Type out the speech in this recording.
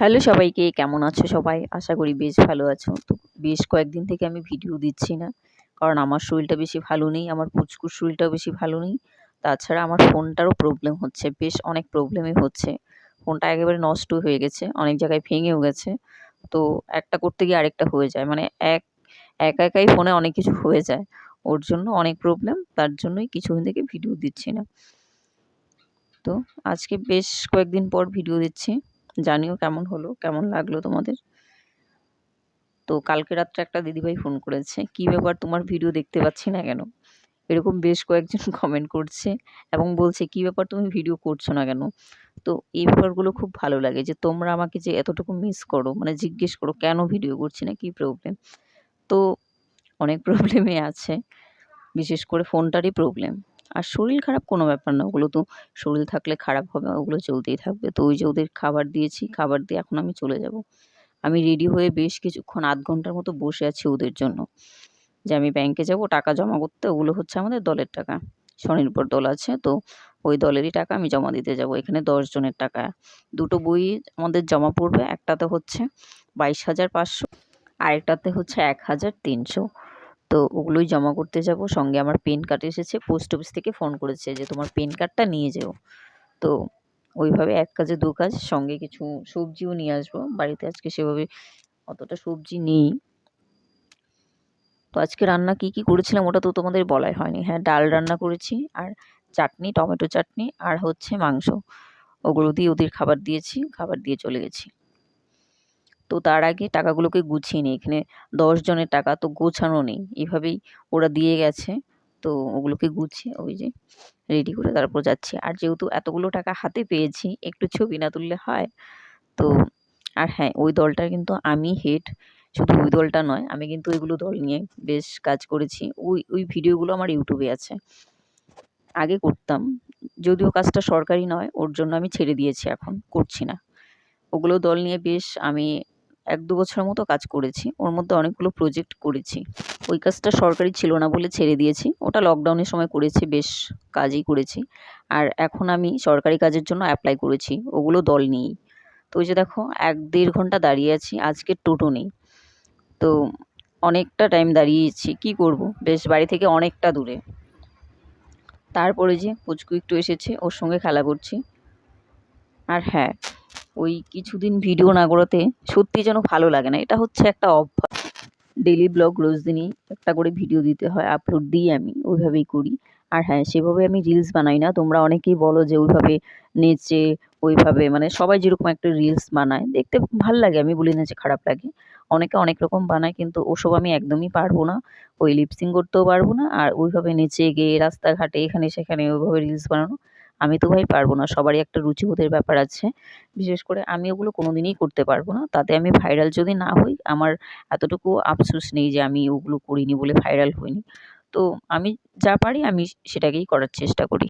Hello সবাইকে, কেমন আছো সবাই? আশা করি বেশ ভালো আছো। তো বেশ কয়েকদিন থেকে আমি ভিডিও দিচ্ছি না, কারণ আমার শরীরটা বেশি ভালো নেই, আমার পুচকুর শরীরটাও বেশি ভালো নেই। তাছাড়া আমার ফোনটারও প্রবলেম হচ্ছে, বেশ অনেক প্রবলেমই হচ্ছে। ফোনটা একেবারে নষ্ট হয়ে গেছে, অনেক জায়গায় ভেঙেও গেছে। তো একটা করতে গিয়ে আরেকটা হয়ে যায় মানে এক, একা একাই ফোনে অনেক কিছু হয়ে যায়। ওর জন্য অনেক প্রবলেম তার জন্যই কিছুদিন থেকে ভিডিও দিচ্ছি না। তো আজকে বেশ কয়েকদিন পর ভিডিও দিচ্ছি। জানিও কেমন হলো, কেমন লাগল তোমাদের? তো কালকে রাত্রে একটা দিদিভাই ফোন করেছে, কি ব্যাপার তোমার ভিডিও দেখতে পাচ্ছি না কেন? এরকম বেশ কয়েকজন কমেন্ট করছে এবং বলছে, কি ব্যাপার তুমি ভিডিও করছ না কেন? তো এই ব্যাপারগুলো খুব ভালো লাগে যে তোমরা আমাকে যে এতটুকু মিস করো মানে জিজ্ঞেস করো, কেন ভিডিও করছি না? কী প্রবলেম তো অনেক প্রবলেমই আছে, বিশেষ করে ফোনটারই প্রবলেম আর শরীর খারাপ কোনো ব্যাপার না, ওগুলো তো শরীর থাকলে খারাপ হবে, ওগুলো চলতেই থাকবে। তো ওই যে ওদের খাবার দিয়েছি, খাবার দিয়ে এখন আমি চলে যাব। আমি রেডি হয়ে বেশ কিছুক্ষণ, আধ ঘণ্টার মতো বসে আছি ওদের জন্য। যে আমি ব্যাংকে যাব, টাকা জমা করতে, ওগুলো হচ্ছে আমাদের দলের টাকা। স্বনির্ভর দল আছে, তো ওই দলেরই টাকা আমি জমা দিতে যাব, এখানে জনের টাকা। দুটো বই আমাদের জমা পড়বে, একটাতে হচ্ছে বাইশ হাজার পাঁচশো, আরেকটাতে হচ্ছে এক হাজার তিনশো। তো ওগুলোই জমা করতে যাব। সঙ্গে আমার পেন কার্ড এসেছে পোস্ট অফিস থেকে ফোন করেছে যে, তোমার পেন কার্ডটা নিয়ে যেও। তো ওইভাবে এক কাজে দু কাজ, সঙ্গে কিছু সবজিও নিয়ে আসব। বাড়িতে আজকে সেভাবে অতটা সবজি নেই। তো আজকে রান্না কি কি করেছিলাম ওটা তো তোমাদের বলাই হয়নি। হ্যাঁ ডাল রান্না করেছি, আর চাটনি, টমেটো চাটনি, আর হচ্ছে মাংস। ওগুলো দিয়ে ওদের খাবার দিয়েছি, খাবার দিয়ে চলে গেছি। তো তার আগে টাকাগুলোকে গুছিয়ে নিই এখানে জনের টাকা তো গোছানো নেই। এভাবেই ওরা দিয়ে গেছে। তো ওগুলোকে গুছিয়ে ওই যে রেডি করে তারপর যাচ্ছি। আর যেহেতু এতগুলো টাকা হাতে পেয়েছি, একটু ছবি না তুললে হয়। তো আর হ্যাঁ ওই দলটার কিন্তু আমি হেড শুধু ওই দলটা নয়, আমি কিন্তু ওইগুলো দল নিয়ে বেশ কাজ করেছি। ওই ওই ভিডিওগুলো আমার ইউটিউবে আছে। আগে করতাম। যদিও কাজটা সরকারি নয়, ওর জন্য আমি ছেড়ে দিয়েছি এখন। করছি না। ওগুলো দল নিয়ে বেশ আমি এক দু বছরের মতো কাজ করেছি। ওর মধ্যে অনেকগুলো প্রজেক্ট করেছি। ওই কাজটা সরকারি ছিল না বলে ছেড়ে দিয়েছি। ওটা লকডাউনের সময় করেছি, বেশ কাজই করেছি। আর এখন আমি সরকারি কাজের জন্য অ্যাপ্লাই করেছি। ওগুলো দল নিয়েই। তো ওই যে দেখো, এক দেড় ঘণ্টা দাঁড়িয়ে আছি। আজকে টোটো নেই। তো অনেকটা টাইম দাঁড়িয়েছি। কি করব? বেশ, বাড়ি থেকে অনেকটা দূরে। তারপরে যে পুচকু একটু এসেছে, ওর সঙ্গে খেলা করছি। আর হ্যাঁ ওই কিছুদিন ভিডিও না করাতে সত্যি যেন ভালো লাগে না। এটা হচ্ছে একটা অভ্যাস। ডেলি ব্লগ রোজ দিনই একটা করে ভিডিও দিতে হয় আপলোড দিই আমি, ওইভাবেই করি। আর হ্যাঁ সেভাবে আমি রিলস বানাই না। তোমরা অনেকেই বলো যে ওইভাবে নেচে, ওইভাবে মানে সবাই যেরকম একটা রিলস বানায়, দেখতে ভালো লাগে, আমি বলি না যে খারাপ লাগে। অনেকে অনেক রকম বানায়, কিন্তু ওসব আমি একদমই পারব না। ওই লিপসিং করতেও পারব না, আর ওইভাবে নেচে গিয়ে রাস্তাঘাটে এখানে সেখানে ওইভাবে রিলস বানানো আমি তো ভাই পারব না, সবারই একটা রুচিবোধের ব্যাপার আছে। বিশেষ করে আমি ওগুলো কোনো দিনই করতে পারব না। তাতে আমি ভাইরাল যদি না হই, আমার এতটুকু আফসোস নেই যে আমি ওগুলো করিনি বলে ভাইরাল হইনি। তো আমি যা পারি আমি সেটাকেই করার চেষ্টা করি।